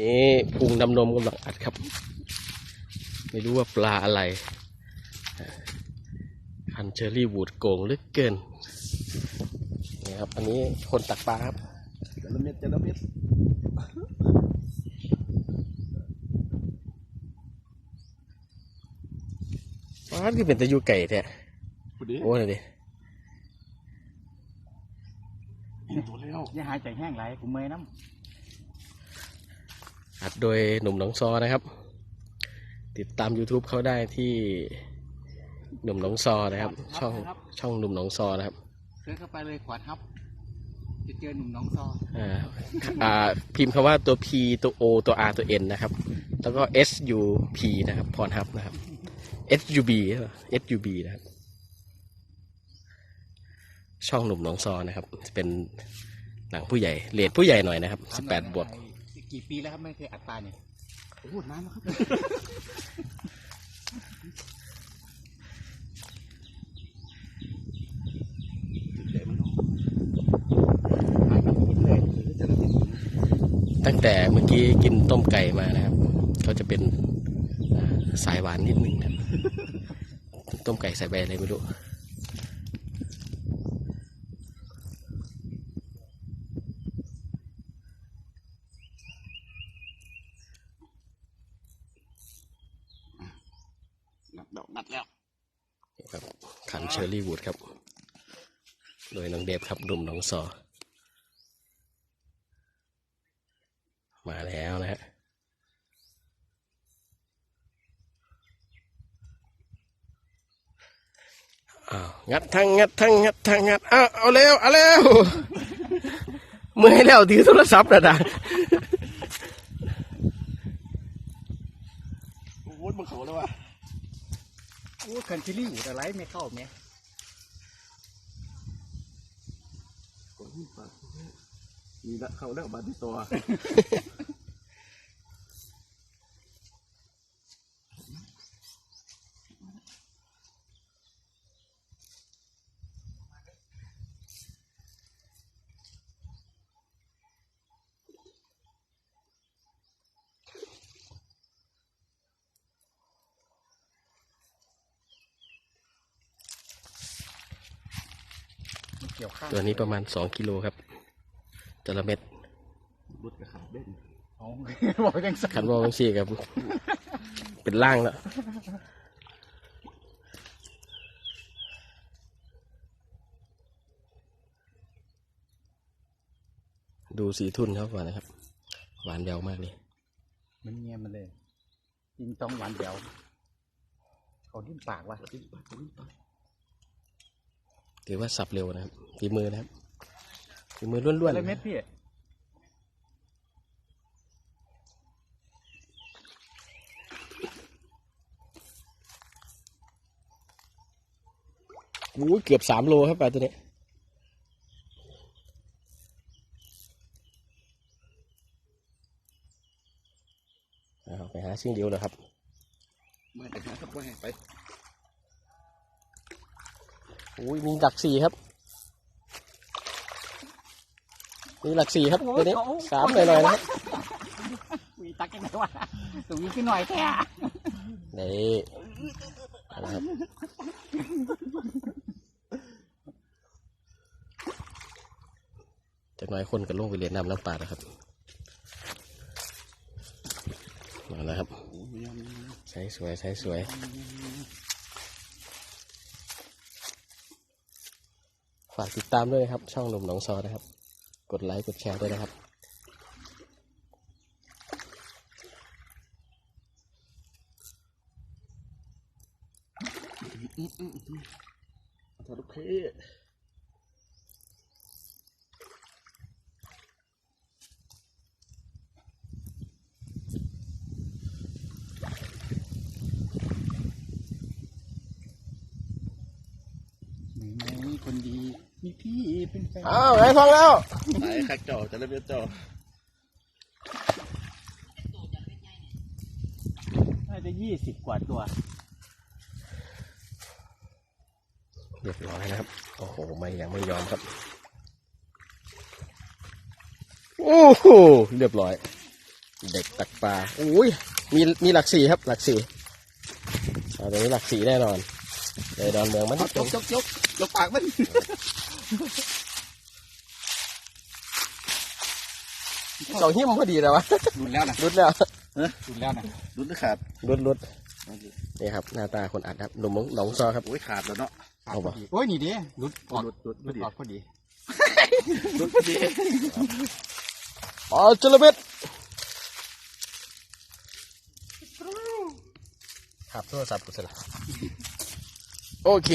นี่พุงดำนมกำลังอัดครับ ไม่รู้ว่าปลาอะไรคันเชอรี่วูดโกงเหลึกเกินนี่ครับ อันนี้คนตักปลาครับจะละเม็ดจะละเม็ดปลาที่เป็นตะยูไก่แท้พอดีโอ้ยดิตัวแล้วอย่าหายใจแห้งไหลกูเมอยน้ อัดโดยหนุ่มหนองซอนะครับ ติดตาม YouTube เขาได้ที่หนุ่มหนองซอนะครับ ช่องช่องหนุ่มหนองซอนะครับำเดินเข้าไปเลยขวาทับจะเจอหนุ่มน้องซออ่าอ่าพิมพ์คำว่าตัว P ตัว O ตัว R ตัว N นะครับ แล้วก็ S U P นะครับพรฮับนะครับ S U B ใช่ปะ S U B นะครับ ช่องหนุ่มหนองซอนะครับจะเป็นหนังผู้ใหญ่เลดผู้ใหญ่หน่อยนะครับ 18 บวก กี่ปีแล้วครับไม่เคยอัดปลาเนี่ยโอ้โหน้ำแล้วครับเดี๋ยวมันเนาะหายไปคิดเลยตั้งแต่เมื่อกี้กินต้มไก่มานะครับ เขาจะเป็นสายหวานนิดนึงนะต้มไก่ใส่ใบอะไรไม่รู้ ดอกนัดแล้วครับขันเชอร์รี่วูดครับ โดยน้องเดฟครับดุมน้องซอ มาแล้วนะฮะอ้าวงัดทั้งงัดทั้งงัดทั้งงัดอ้าวเอาเร็วเอาเร็วเมื่อยแล้วถือโทรศัพท์นะดา โอ้โหมันเขาแล้วว่ะ โอ้ คันชิลี่อยู่แต่ไรไม่เข้าไหม่โอ้ยปากมีละเขาแล้วบาดที่ตัว เกี่ยวข้างตัวนี้ประมาณสองกิโลครับจระเม็ดรุดกระขาดเด่นอ๋อบอกยังสักขันว่าบางชีครับ เป็นล่างแล้วดูสีทุนเขาก่อนนะครับ หวานแววมากเลย มันเงียบมันเลยยิงต้องหวานเดียวเขาดิ้นปากว่ะปากปากปากปาก ถือว่าสับเร็วนะครับฝีมือนะครับฝีมือล้วนๆอะไรนะเม็ดพี่โอ้ยเกือบสามโลครับปลาตัวนี้เอาไปหาสิ่งเดียวแล้วครับมาแต่หาสักแหวไปโอ้ยมีหลักสี่ครับ มีหลักสี่ครับตัวนี้สามหน่อยๆนะครับวีตักยังไงวะตรงนี้ขึ้นหน่อยแค่นี่เอาละครับจากหน้อยคนกับลงไปเรียนน้ำน้ำปลาแล้วครับมาแล้วครับโอ้ยยังใช้สวยใช้สวย ฝากติดตามด้วยนะครับ ช่องหนุ่มหนองซอนะครับ กดไลค์กดแชร์ด้วยนะครับทอดเพไหนไหนคนดี มีพี่เป็นแฟนอ้าวไงฟังแล้วไหนคักจ่อจะละเม็ดจ่อน่าจะยี่สิบกว่าตัวเรียบร้อยนะครับ โอ้โห ไม่ยังไม่ยอมครับ โอ้โห เรียบร้อย เด็กตักปลาอุ้ย มีมีหลักสี่ครับ หลักสี่เอาตรงนี้หลักสี่แน่นอนเลยดอนเมืองมันยกยกยกยกปากมัน สองหิ้มพอดีแล้ววะรุนแล้วนะรุดแล้วรุนแล้วนะรุดหรือขาดรุดรุดนี่ครับหน้าตาคนอัดครับหนุ่มหนองซอครับโอ้ยขาดแล้วเนาะเอาปะโอ้ยนี่ดิรุดออกรุดรุดรุรุดดออกพอดีรุดดีอ๋อจระเบ็ดครับโทรศัพท์กูเสร็จแล้วโอเค